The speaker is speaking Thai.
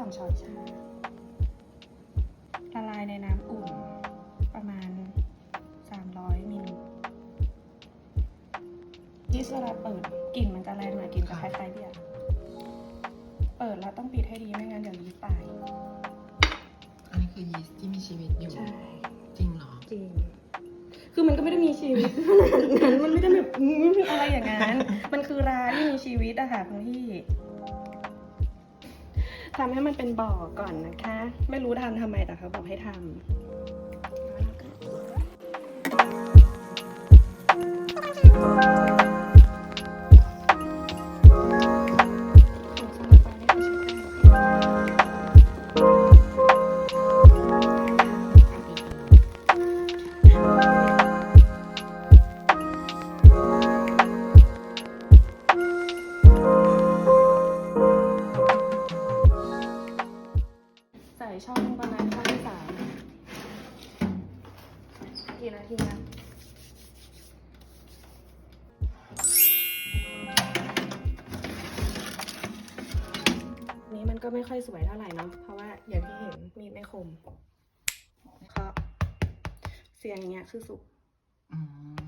สองช้อนชาละลายในน้ำอุ่นประมาณ 300มิลยิสเวลาเปิดกลิ่นมันจะแรงหน่อยกลิ่นจะคล้ายๆเบียร์เปิดแล้วต้องปิดให้ดีไม่งั้นเดี๋ยวยีสต์ตาย อันนี้คือยีสต์ที่มีชีวิตอยู่ ใช่ จริงเหรอ จริง คือมันก็ไม่ได้มีชีวิตขนาดนั้น มันไม่ได้แบบไม่มีอะไรอย่างนั้น มันคือราที่มีชีวิตอะค่ะพี่ ทำให้มันเป็นบ่อก่อนนะคะ ไม่รู้ทำทำไมแต่เขาบอกให้ทำแล้าณช่องที่สามกี่นาทีนะนี้มันก็ไม่ค่อยสวยเท่าไหร่เนาะเพราะว่าอย่างที่เห็นมีดไม่คมเคาะเสียงอย่างเงี้ยคือสุกอืม